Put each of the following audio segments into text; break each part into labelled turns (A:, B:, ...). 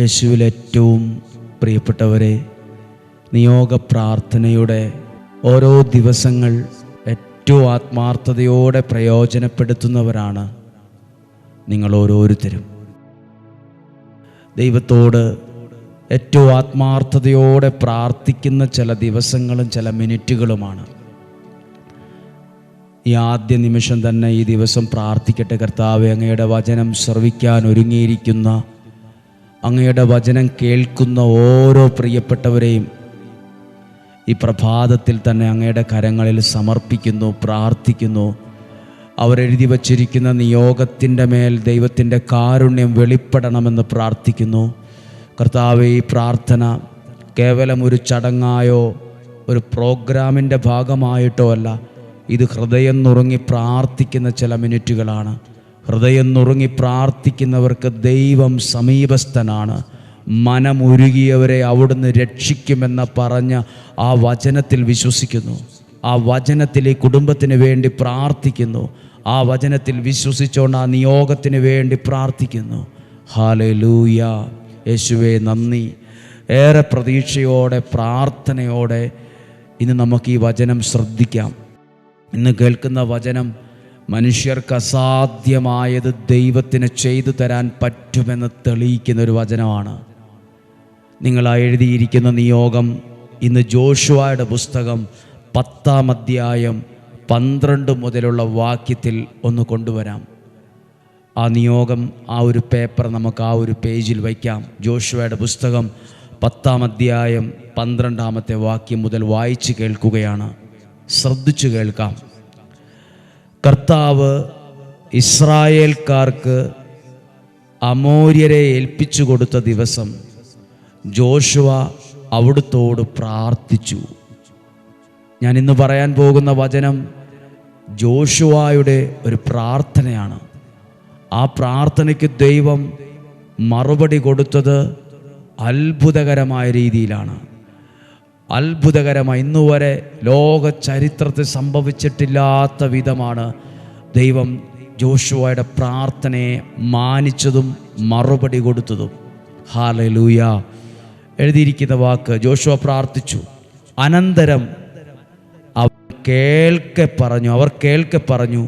A: യേശുവിൽ ഏറ്റവും പ്രിയപ്പെട്ടവരെ നിയോഗ പ്രാർത്ഥനയുടെ ഓരോ ദിവസങ്ങൾ ഏറ്റവും ആത്മാർത്ഥതയോടെ പ്രയോജനപ്പെടുത്തുന്നവരാണ് നിങ്ങൾ ഓരോരുത്തരും. ദൈവത്തോട് ഏറ്റവും ആത്മാർത്ഥതയോടെ പ്രാർത്ഥിക്കുന്ന ചില ദിവസങ്ങളും ചില മിനിറ്റുകളുമാണ്. ഈ ആദ്യ നിമിഷം തന്നെ ഈ ദിവസം പ്രാർത്ഥിക്കട്ടെ കർത്താവ് അങ്ങയുടെ വചനം ശ്രവിക്കാൻ ഒരുങ്ങിയിരിക്കുന്ന അങ്ങയുടെ വചനം കേൾക്കുന്ന ഓരോ പ്രിയപ്പെട്ടവരെയും ഈ പ്രഭാതത്തിൽ തന്നെ അങ്ങയുടെ കരങ്ങളിൽ സമർപ്പിക്കുന്നു പ്രാർത്ഥിക്കുന്നു. അവരെഴുതി വച്ചിരിക്കുന്ന നിയോഗത്തിന്റെ മേൽ ദൈവത്തിന്റെ കാരുണ്യം വെളിപ്പെടണമെന്ന് പ്രാർത്ഥിക്കുന്നു. കർത്താവ് ഈ പ്രാർത്ഥന കേവലം ഒരു ചടങ്ങായോ ഒരു പ്രോഗ്രാമിന്റെ ഭാഗമായിട്ടോ അല്ല. ഇത് ഹൃദയം നുറുങ്ങി പ്രാർത്ഥിക്കുന്ന ചില മിനിറ്റുകളാണ്. ഹൃദയം നുറുങ്ങി പ്രാർത്ഥിക്കുന്നവർക്ക് ദൈവം സമീപസ്ഥനാണ്. മനമുരുകിയവരെ അവിടുന്ന് രക്ഷിക്കുമെന്ന് പറഞ്ഞ ആ വചനത്തിൽ വിശ്വസിക്കുന്നു. ആ വചനത്തിൽ ഈ കുടുംബത്തിന് വേണ്ടി പ്രാർത്ഥിക്കുന്നു. ആ വചനത്തിൽ വിശ്വസിച്ചുകൊണ്ട് ആ നിയോഗത്തിന് വേണ്ടി പ്രാർത്ഥിക്കുന്നു. ഹാലലൂയ യേശുവെ നന്ദി. ഏറെ പ്രതീക്ഷയോടെ പ്രാർത്ഥനയോടെ ഇന്ന് നമുക്ക് ഈ വചനം ശ്രദ്ധിക്കാം. ഇന്ന് കേൾക്കുന്ന വചനം മനുഷ്യർക്ക് അസാധ്യമായത് ദൈവത്തിന് ചെയ്തു തരാൻ പറ്റുമെന്ന് തെളിയിക്കുന്ന ഒരു വചനമാണ്. നിങ്ങൾ എഴുതിയിരിക്കുന്ന നിയോഗം ഇന്ന് ജോഷുവയുടെ പുസ്തകം പത്താം അധ്യായം പന്ത്രണ്ട് മുതലുള്ള വാക്യത്തിൽ ഒന്ന് കൊണ്ടുവരാം. ആ നിയോഗം ആ ഒരു പേപ്പർ നമുക്ക് ആ ഒരു പേജിൽ വയ്ക്കാം. ജോഷുവയുടെ പുസ്തകം പത്താം അധ്യായം പന്ത്രണ്ടാമത്തെ വാക്യം മുതൽ വായിച്ച് കേൾക്കുകയാണ്. ശ്രദ്ധിച്ചു കേൾക്കാം. കർത്താവ് ഇസ്രായേൽക്കാർക്ക് അമോര്യരെ ഏൽപ്പിച്ചു കൊടുത്ത ദിവസം ജോഷുവ അവിടുത്തോട് പ്രാർത്ഥിച്ചു. ഞാൻ ഇന്ന് പറയാൻ പോകുന്ന വചനം ജോഷുവായുടെ ഒരു പ്രാർത്ഥനയാണ്. ആ പ്രാർത്ഥനയ്ക്ക് ദൈവം മറുപടി കൊടുത്തത് അത്ഭുതകരമായ രീതിയിലാണ്. അത്ഭുതകരമായി ഇന്നുവരെ ലോക ചരിത്രത്തിൽ സംഭവിച്ചിട്ടില്ലാത്ത വിധമാണ് ദൈവം ജോഷുവയുടെ പ്രാർത്ഥനയെ മാനിച്ചതും മറുപടി കൊടുത്തതും. ഹാലലൂയ. എഴുതിയിരിക്കുന്ന വാക്ക് ജോഷുവ പ്രാർത്ഥിച്ചു. അനന്തരം അവർ കേൾക്കെ പറഞ്ഞു അവർ കേൾക്കെ പറഞ്ഞു.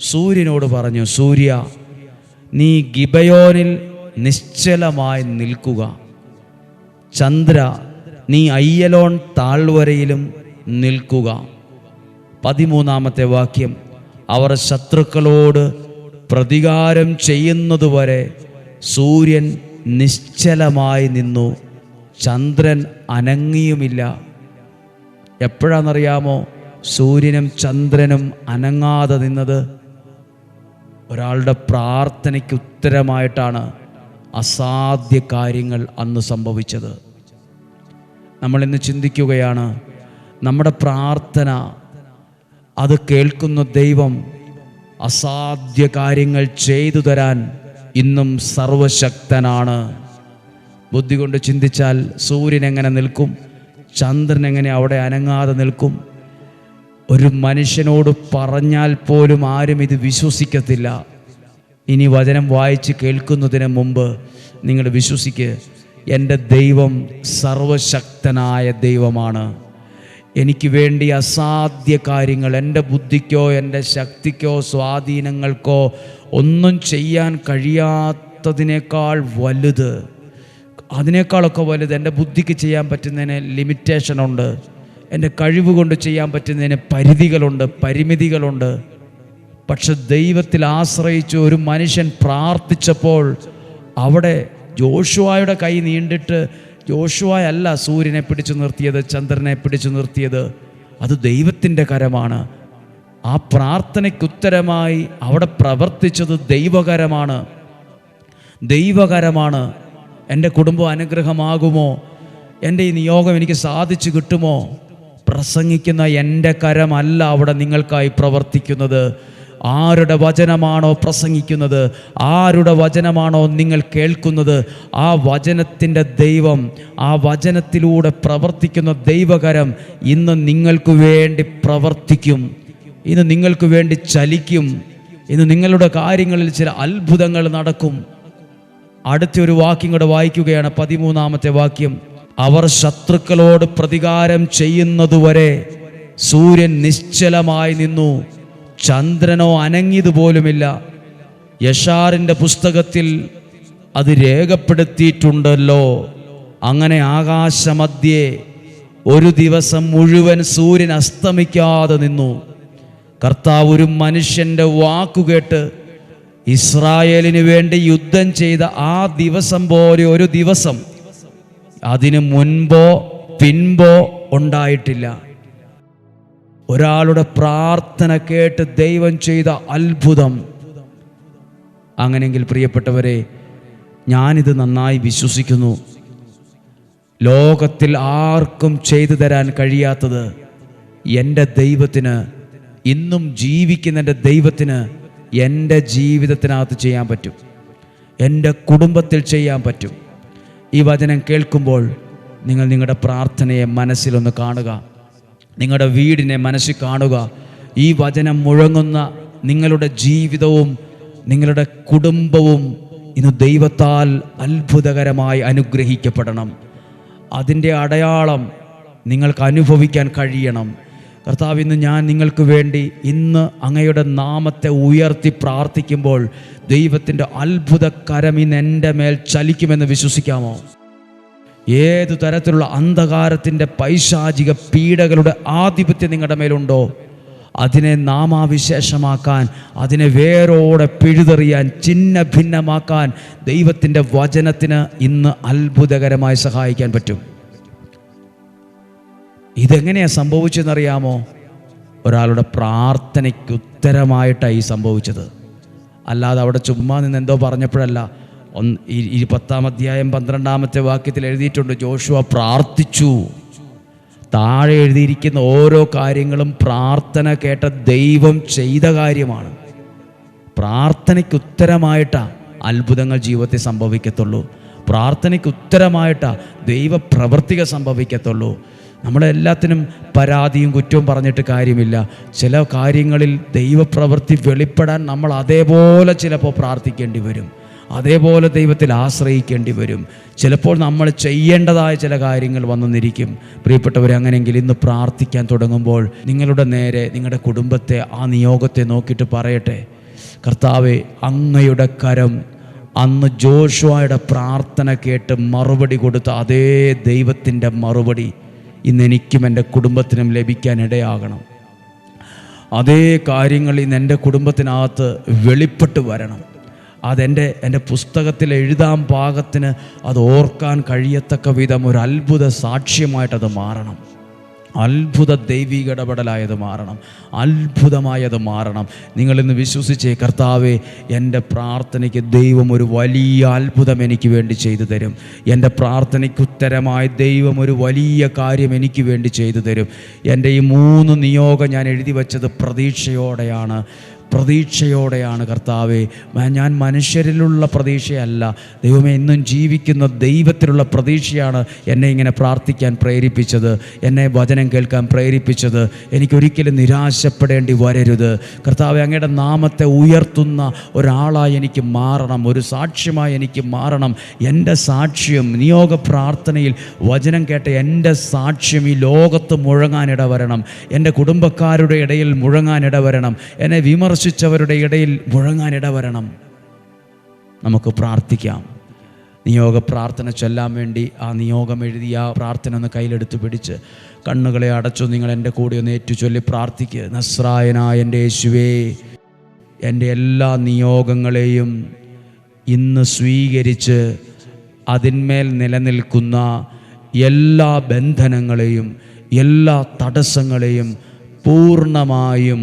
A: സൂര്യനോട് പറഞ്ഞു സൂര്യ നീ ഗിബയോനിൽ നിശ്ചലമായി നിൽക്കുക. ചന്ദ്ര നീ അയ്യലോൺ താഴ്വരയിലും നിൽക്കുക. പതിമൂന്നാമത്തെ വാക്യം അവർ ശത്രുക്കളോട് പ്രതികാരം ചെയ്യുന്നതുവരെ സൂര്യൻ നിശ്ചലമായി നിന്നു ചന്ദ്രൻ അനങ്ങിയുമില്ല. എപ്പോഴാണെന്നറിയാമോ സൂര്യനും ചന്ദ്രനും അനങ്ങാതെ നിന്നത്? ഒരാളുടെ പ്രാർത്ഥനയ്ക്ക് ഉത്തരമായിട്ടാണ് അസാധ്യ കാര്യങ്ങൾ അന്ന് സംഭവിച്ചത്. നമ്മൾ ഇന്ന് ചിന്തിക്കുകയാണ് നമ്മുടെ പ്രാർത്ഥന അത് കേൾക്കുന്ന ദൈവം അസാധ്യ കാര്യങ്ങൾ ചെയ്തു തരാൻ ഇന്നും സർവശക്തനാണ്. ബുദ്ധി കൊണ്ട് ചിന്തിച്ചാൽ സൂര്യൻ എങ്ങനെ നിൽക്കും ചന്ദ്രൻ എങ്ങനെ അവിടെ അനങ്ങാതെ നിൽക്കും ഒരു മനുഷ്യനോട് പറഞ്ഞാൽ പോലും ആരും ഇത് വിശ്വസിക്കത്തില്ല. ഇനി വചനം വായിച്ച് കേൾക്കുന്നതിന് മുമ്പ് നിങ്ങൾ വിശ്വസിക്കുക എന്റെ ദൈവം സർവശക്തനായ ദൈവമാണ്. എനിക്ക് വേണ്ടി അസാധ്യ കാര്യങ്ങൾ എന്റെ ബുദ്ധിക്കോ എന്റെ ശക്തിക്കോ സ്വാധീനങ്ങൾക്കോ ഒന്നും ചെയ്യാൻ കഴിയാത്തതിനേക്കാൾ വലുത്. അതിനേക്കാളൊക്കെ വലുത് എന്റെ ബുദ്ധിക്ക് ചെയ്യാൻ പറ്റുന്നതിന് ലിമിറ്റേഷനുണ്ട്. എന്റെ കഴിവ് കൊണ്ട് ചെയ്യാൻ പറ്റുന്നതിന് പരിധികളുണ്ട് പരിമിതികളുണ്ട്. പക്ഷെ ദൈവത്തിൽ ആശ്രയിച്ച് ഒരു മനുഷ്യൻ പ്രാർത്ഥിച്ചപ്പോൾ അവിടെ ജോഷുവായുടെ കൈ നീണ്ടിട്ട് ജോഷുവായല്ല സൂര്യനെ പിടിച്ചു നിർത്തിയത് ചന്ദ്രനെ പിടിച്ചു നിർത്തിയത്. അത് ദൈവത്തിന്റെ കരമാണ്. ആ പ്രാർത്ഥനയ്ക്കുത്തരമായി അവിടെ പ്രവർത്തിച്ചത് ദൈവകരമാണ്. ദൈവകരമാണ്. എന്റെ കുടുംബം അനുഗ്രഹമാകുമോ? എന്റെ ഈ നിയോഗം എനിക്ക് സാധിച്ചു കിട്ടുമോ? പ്രസംഗിക്കുന്ന എന്റെ കരമല്ല അവിടെ നിങ്ങൾക്കായി പ്രവർത്തിക്കുന്നത്. ആരുടെ വചനമാണോ പ്രസംഗിക്കുന്നത്? ആരുടെ വചനമാണോ നിങ്ങൾ കേൾക്കുന്നത്? ആ വചനത്തിന്റെ ദൈവം ആ വചനത്തിലൂടെ പ്രവർത്തിക്കുന്ന ദൈവകരം ഇന്ന് നിങ്ങൾക്ക് വേണ്ടി പ്രവർത്തിക്കും. ഇന്ന് നിങ്ങൾക്ക് വേണ്ടി ചലിക്കും. ഇന്ന് നിങ്ങളുടെ കാര്യങ്ങളിൽ ചില അത്ഭുതങ്ങൾ നടക്കും. അടുത്ത ഒരു വാക്യം കൂടെ വായിക്കുകയാണ്. പതിമൂന്നാമത്തെ വാക്യം. അവർ ശത്രുക്കളോട് പ്രതികാരം ചെയ്യുന്നതുവരെ സൂര്യൻ നിശ്ചലമായി നിന്നു. ചന്ദ്രനോ അനങ്ങിയതുപോലുമില്ല യഷാറിന്റെ പുസ്തകത്തിൽ അത് രേഖപ്പെടുത്തിയിട്ടുണ്ടല്ലോ. അങ്ങനെ ആകാശമധ്യേ ഒരു ദിവസം മുഴുവൻ സൂര്യൻ അസ്തമിക്കാതെ നിന്നു. കർത്താവ് ഒരു മനുഷ്യന്റെ വാക്കുകേട്ട് ഇസ്രായേലിന് വേണ്ടി യുദ്ധം ചെയ്ത ആ ദിവസം പോലെ ഒരു ദിവസം അതിനു മുൻപോ പിൻപോ ഉണ്ടായിട്ടില്ല. ഒരാളുടെ പ്രാർത്ഥന കേട്ട് ദൈവം ചെയ്ത അത്ഭുതം. അങ്ങനെയെങ്കിൽ പ്രിയപ്പെട്ടവരെ ഞാനിത് നന്നായി വിശ്വസിക്കുന്നു. ലോകത്തിൽ ആർക്കും ചെയ്തു തരാൻ കഴിയാത്തത് എന്റെ ദൈവത്തിന് ഇന്നും ജീവിക്കുന്ന എന്റെ ദൈവത്തിന് എന്റെ ജീവിതത്തിനകത്ത് ചെയ്യാൻ പറ്റും. എന്റെ കുടുംബത്തിൽ ചെയ്യാൻ പറ്റും. ഈ വചനം കേൾക്കുമ്പോൾ നിങ്ങൾ നിങ്ങളുടെ പ്രാർത്ഥനയെ മനസ്സിലൊന്ന് കാണുക. നിങ്ങളുടെ വീടിനെ മനസ്സിൽ കാണുക. ഈ വചനം മുഴങ്ങുന്ന നിങ്ങളുടെ ജീവിതവും നിങ്ങളുടെ കുടുംബവും ഇന്ന് ദൈവത്താൽ അത്ഭുതകരമായി അനുഗ്രഹിക്കപ്പെടണം. അതിന്റെ അടയാളം നിങ്ങൾക്ക് അനുഭവിക്കാൻ കഴിയണം. കർത്താവ് ഇന്ന് ഞാൻ നിങ്ങൾക്ക് വേണ്ടി ഇന്ന് അങ്ങയുടെ നാമത്തെ ഉയർത്തി പ്രാർത്ഥിക്കുമ്പോൾ ദൈവത്തിന്റെ അത്ഭുത കരം ഇന്ന് എന്റെ മേൽ ചലിക്കുമെന്ന് വിശ്വസിക്കാമോ? ഏതു തരത്തിലുള്ള അന്ധകാരത്തിന്റെ പൈശാചിക പീഡകളുടെ ആധിപത്യം നിങ്ങളുടെ മേലുണ്ടോ? അതിനെ നാമാവിശേഷമാക്കാൻ അതിനെ വേരോടെ പിഴുതെറിയാൻ ചിന്ന ഭിന്നമാക്കാൻ ദൈവത്തിന്റെ വചനത്തിന് ഇന്ന് അത്ഭുതകരമായി സഹായിക്കാൻ പറ്റും. ഇതെങ്ങനെയാണ് സംഭവിച്ചതെന്നറിയാമോ ഒരാളുടെ പ്രാർത്ഥനയ്ക്ക് ഉത്തരമായിട്ടാണ് ഈ സംഭവിച്ചത്. അല്ലാതെ അവിടെ ചുമ്മാ നിന്ന് എന്തോ പറഞ്ഞപ്പോഴല്ല ഒന്ന് ഇരുപത്താം അധ്യായം പന്ത്രണ്ടാമത്തെ വാക്യത്തിൽ എഴുതിയിട്ടുണ്ട് ജോഷുവ പ്രാർത്ഥിച്ചു. താഴെ എഴുതിയിരിക്കുന്ന ഓരോ കാര്യങ്ങളും പ്രാർത്ഥന കേട്ട ദൈവം ചെയ്ത കാര്യമാണ്. പ്രാർത്ഥനയ്ക്ക് ഉത്തരമായിട്ടാണ് അത്ഭുതങ്ങൾ ജീവിതത്തിൽ സംഭവിക്കത്തുള്ളൂ. പ്രാർത്ഥനയ്ക്ക് ഉത്തരമായിട്ടാണ് ദൈവപ്രവർത്തികൾ സംഭവിക്കത്തുള്ളൂ. നമ്മളെല്ലാത്തിനും പരാതിയും കുറ്റവും പറഞ്ഞിട്ട് കാര്യമില്ല. ചില കാര്യങ്ങളിൽ ദൈവപ്രവൃത്തി വെളിപ്പെടാൻ നമ്മൾ അതേപോലെ ചിലപ്പോൾ പ്രാർത്ഥിക്കേണ്ടി വരും. അതേപോലെ ദൈവത്തിൽ ആശ്രയിക്കേണ്ടി വരും. ചിലപ്പോൾ നമ്മൾ ചെയ്യേണ്ടതായ ചില കാര്യങ്ങൾ വന്നെന്നിരിക്കും പ്രിയപ്പെട്ടവരെ അങ്ങനെയെങ്കിൽ ഇന്ന് പ്രാർത്ഥിക്കാൻ തുടങ്ങുമ്പോൾ നിങ്ങളുടെ നേരെ നിങ്ങളുടെ കുടുംബത്തെ ആ നിയോഗത്തെ നോക്കിയിട്ട് പറയട്ടെ. കർത്താവെ അങ്ങയുടെ കരം അന്ന് ജോഷുവയുടെ പ്രാർത്ഥന കേട്ട് മറുപടി കൊടുത്ത അതേ ദൈവത്തിന്റെ മറുപടി ഇന്ന് എനിക്കും എന്റെ കുടുംബത്തിനും ലഭിക്കാൻ ഇടയാകണം. അതേ കാര്യങ്ങൾ ഇന്ന് എന്റെ കുടുംബത്തിനകത്ത് വെളിപ്പെട്ട് വരണം. അതെന്റെ എന്റെ പുസ്തകത്തിൽ എഴുതാൻ പാകത്തിന് അത് ഓർക്കാൻ കഴിയത്തക്ക വിധം ഒരു അത്ഭുത സാക്ഷ്യമായിട്ടത് മാറണം. അത്ഭുത ദൈവിക ഇടപെടലായത് മാറണം. അത്ഭുതമായത് മാറണം. നിങ്ങളിന്ന് വിശ്വസിച്ചേ കർത്താവേ എന്റെ പ്രാർത്ഥനയ്ക്ക് ദൈവം ഒരു വലിയ അത്ഭുതം എനിക്ക് വേണ്ടി ചെയ്തു തരും. എന്റെ പ്രാർത്ഥനയ്ക്ക് ഉത്തരമായി ദൈവം ഒരു വലിയ കാര്യം എനിക്ക് വേണ്ടി ചെയ്തു തരും. എന്റെ ഈ മൂന്ന് നിയോഗം ഞാൻ എഴുതി വച്ചത് പ്രതീക്ഷയോടെയാണ്. പ്രതീക്ഷയോടെയാണ് കർത്താവെ. ഞാൻ മനുഷ്യരിലുള്ള പ്രതീക്ഷയല്ല. ദൈവമേ ഇന്നും ജീവിക്കുന്ന ദൈവത്തിലുള്ള പ്രതീക്ഷയാണ് എന്നെ ഇങ്ങനെ പ്രാർത്ഥിക്കാൻ പ്രേരിപ്പിച്ചത്. എന്നെ വചനം കേൾക്കാൻ പ്രേരിപ്പിച്ചത്. എനിക്കൊരിക്കലും നിരാശപ്പെടേണ്ടി വരരുത്. കർത്താവെ അങ്ങയുടെ നാമത്തെ ഉയർത്തുന്ന ഒരാളായി എനിക്ക് മാറണം. ഒരു സാക്ഷ്യമായി എനിക്ക് മാറണം. എന്റെ സാക്ഷ്യം നിയോഗ പ്രാർത്ഥനയിൽ വചനം കേട്ട എന്റെ സാക്ഷ്യം ഈ ലോകത്ത് മുഴങ്ങാനിട വരണം. എന്റെ കുടുംബക്കാരുടെ ഇടയിൽ മുഴങ്ങാനിട വരണം. എന്നെ വിമർശിച്ചവരുടെ ഇടയിൽ മുഴങ്ങാനിട വരണം നമുക്ക് പ്രാർത്ഥിക്കാം. നിയോഗ പ്രാർത്ഥന ചൊല്ലാൻ വേണ്ടി ആ നിയോഗം എഴുതിയ ആ പ്രാർത്ഥന ഒന്ന് കയ്യിലെടുത്ത് പിടിച്ച് കണ്ണുകളെ അടച്ചു നിങ്ങൾ എന്റെ കൂടെ ഒന്ന് ഏറ്റു ചൊല്ലി പ്രാർത്ഥിക്കുക നസ്രായനായ എന്റെ യേശുവേ എന്റെ എല്ലാ നിയോഗങ്ങളെയും ഇന്ന് സ്വീകരിച്ച് അതിന്മേൽ നിലനിൽക്കുന്ന എല്ലാ ബന്ധനങ്ങളെയും എല്ലാ തടസ്സങ്ങളെയും പൂർണമായും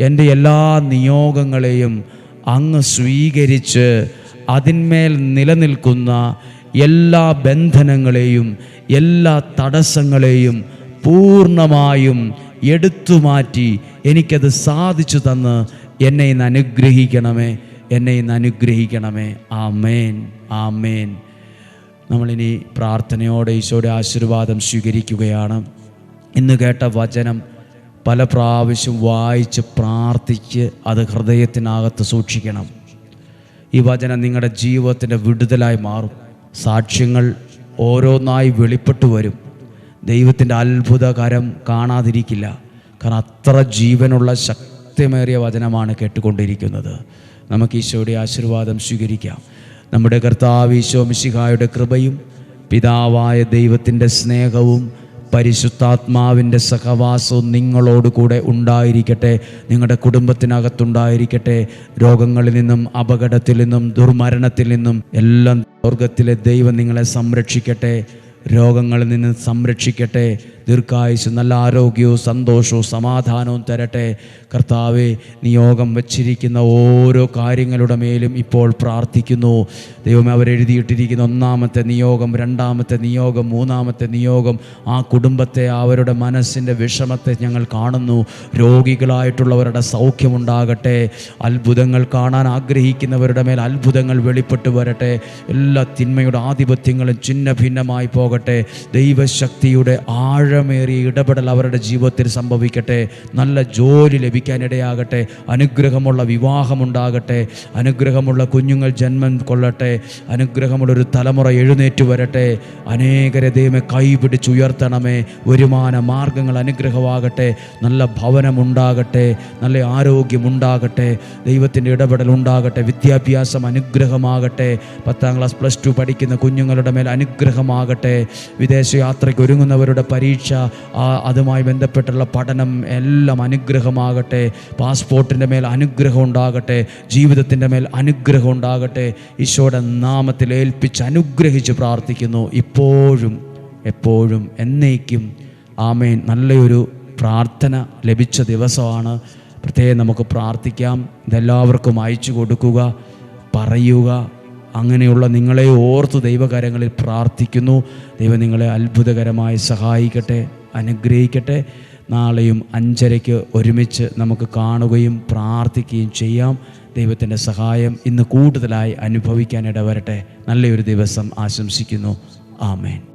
A: എന്റെ എല്ലാ നിയോഗങ്ങളെയും അങ്ങ് സ്വീകരിച്ച് അതിന്മേൽ നിലനിൽക്കുന്ന എല്ലാ ബന്ധനങ്ങളെയും എല്ലാ തടസ്സങ്ങളെയും പൂർണമായും എടുത്തു മാറ്റി എനിക്കത് സാധിച്ചു തന്ന് എന്നെ ഇന്ന് അനുഗ്രഹിക്കണമേ എന്നെ ഇന്ന് അനുഗ്രഹിക്കണമേ. ആമേൻ ആമേൻ. നമ്മളിനി പ്രാർത്ഥനയോടെ ഈശോയുടെ ആശീർവാദം സ്വീകരിക്കുകയാണ്. ഇന്ന് കേട്ട വചനം പല പ്രാവശ്യം വായിച്ച് പ്രാർത്ഥിച്ച് അത് ഹൃദയത്തിനകത്ത് സൂക്ഷിക്കണം. ഈ വചനം നിങ്ങളുടെ ജീവിതത്തിന്റെ വിടുതലായി മാറും. സാക്ഷ്യങ്ങൾ ഓരോന്നായി വെളിപ്പെട്ടു വരും. ദൈവത്തിന്റെ അത്ഭുതകരം കാണാതിരിക്കില്ല. കാരണം അത്ര ജീവനുള്ള ശക്തിമേറിയ വചനമാണ് കേട്ടുകൊണ്ടിരിക്കുന്നത്. നമുക്ക് ഈശോയുടെ ആശീർവാദം സ്വീകരിക്കാം. നമ്മുടെ കർത്താവ് ഈശോ മിശിഹായുടെ കൃപയും പിതാവായ ദൈവത്തിന്റെ സ്നേഹവും പരിശുദ്ധാത്മാവിന്റെ സഹവാസവും നിങ്ങളോട് കൂടെ ഉണ്ടായിരിക്കട്ടെ. നിങ്ങളുടെ കുടുംബത്തിനകത്തുണ്ടായിരിക്കട്ടെ. രോഗങ്ങളിൽ നിന്നും അപകടത്തിൽ നിന്നും ദുർമരണത്തിൽ നിന്നും എല്ലാം സ്വർഗത്തിലെ ദൈവം നിങ്ങളെ സംരക്ഷിക്കട്ടെ. രോഗങ്ങളിൽ നിന്ന് സംരക്ഷിക്കട്ടെ. ദീർഘായുസ് നല്ല ആരോഗ്യവും സന്തോഷവും സമാധാനവും തരട്ടെ. കർത്താവെ നിയോഗം വച്ചിരിക്കുന്ന ഓരോ കാര്യങ്ങളുടെ മേലും ഇപ്പോൾ പ്രാർത്ഥിക്കുന്നു. ദൈവമേ അവരെഴുതിയിട്ടിരിക്കുന്ന ഒന്നാമത്തെ നിയോഗം രണ്ടാമത്തെ നിയോഗം മൂന്നാമത്തെ നിയോഗം ആ കുടുംബത്തെ അവരുടെ മനസ്സിന്റെ വിഷമത്തെ ഞങ്ങൾ കാണുന്നു. രോഗികളായിട്ടുള്ളവരുടെ സൗഖ്യമുണ്ടാകട്ടെ. അത്ഭുതങ്ങൾ കാണാൻ ആഗ്രഹിക്കുന്നവരുടെ മേൽ അത്ഭുതങ്ങൾ വെളിപ്പെട്ട് വരട്ടെ. എല്ലാ തിന്മയുടെ ആധിപത്യങ്ങളും ചിന്ന ഭിന്നമായി പോകട്ടെ. ദൈവശക്തിയുടെ ആഴമേറിയ ഇടപെടൽ അവരുടെ ജീവിതത്തിൽ സംഭവിക്കട്ടെ. നല്ല ജോലി ലഭിക്കാനിടയാകട്ടെ. അനുഗ്രഹമുള്ള വിവാഹമുണ്ടാകട്ടെ. അനുഗ്രഹമുള്ള കുഞ്ഞുങ്ങൾ ജന്മം കൊള്ളട്ടെ. അനുഗ്രഹമുള്ള ഒരു തലമുറ എഴുന്നേറ്റ് വരട്ടെ. അനേകരെ ദൈവമെ കൈപിടിച്ചുയർത്തണമേ വരുമാന മാർഗങ്ങൾ അനുഗ്രഹമാകട്ടെ. നല്ല ഭവനമുണ്ടാകട്ടെ. നല്ല ആരോഗ്യമുണ്ടാകട്ടെ. ദൈവത്തിന്റെ ഇടപെടൽ ഉണ്ടാകട്ടെ. വിദ്യാഭ്യാസം അനുഗ്രഹമാകട്ടെ. പത്താം ക്ലാസ് പ്ലസ് ടു പഠിക്കുന്ന കുഞ്ഞുങ്ങളുടെ മേൽ അനുഗ്രഹമാകട്ടെ. വിദേശയാത്രയ്ക്ക് ഒരുങ്ങുന്നവരുടെ പരീക്ഷ ആ അതുമായി ബന്ധപ്പെട്ടുള്ള പഠനം എല്ലാം അനുഗ്രഹമാകട്ടെ. പാസ്പോർട്ടിന്റെ മേൽ അനുഗ്രഹം ഉണ്ടാകട്ടെ. ജീവിതത്തിന്റെ മേൽ അനുഗ്രഹം ഉണ്ടാകട്ടെ. ഈശോയുടെ നാമത്തിൽ ഏൽപ്പിച്ച് അനുഗ്രഹിച്ച് പ്രാർത്ഥിക്കുന്നു. ഇപ്പോഴും എപ്പോഴും എന്നേക്കും. ആമേൻ. നല്ലൊരു പ്രാർത്ഥന ലഭിച്ച ദിവസമാണ്. പ്രത്യേകം നമുക്ക് പ്രാർത്ഥിക്കാം. ഇതെല്ലാവർക്കും അയച്ചു കൊടുക്കുക പറയുക അങ്ങനെയുള്ള നിങ്ങളെ ഓർത്ത് ദൈവകരങ്ങളിൽ പ്രാർത്ഥിക്കുന്നു. ദൈവം നിങ്ങളെ അത്ഭുതകരമായി സഹായിക്കട്ടെ അനുഗ്രഹിക്കട്ടെ. നാളെയും അഞ്ചരയ്ക്ക് ഒരുമിച്ച് നമുക്ക് കാണുകയും പ്രാർത്ഥിക്കുകയും ചെയ്യാം. ദൈവത്തിന്റെ സഹായം ഇന്ന് കൂടുതലായി അനുഭവിക്കാൻ ഇടവരട്ടെ. നല്ലൊരു ദിവസം ആശംസിക്കുന്നു. ആമേൻ.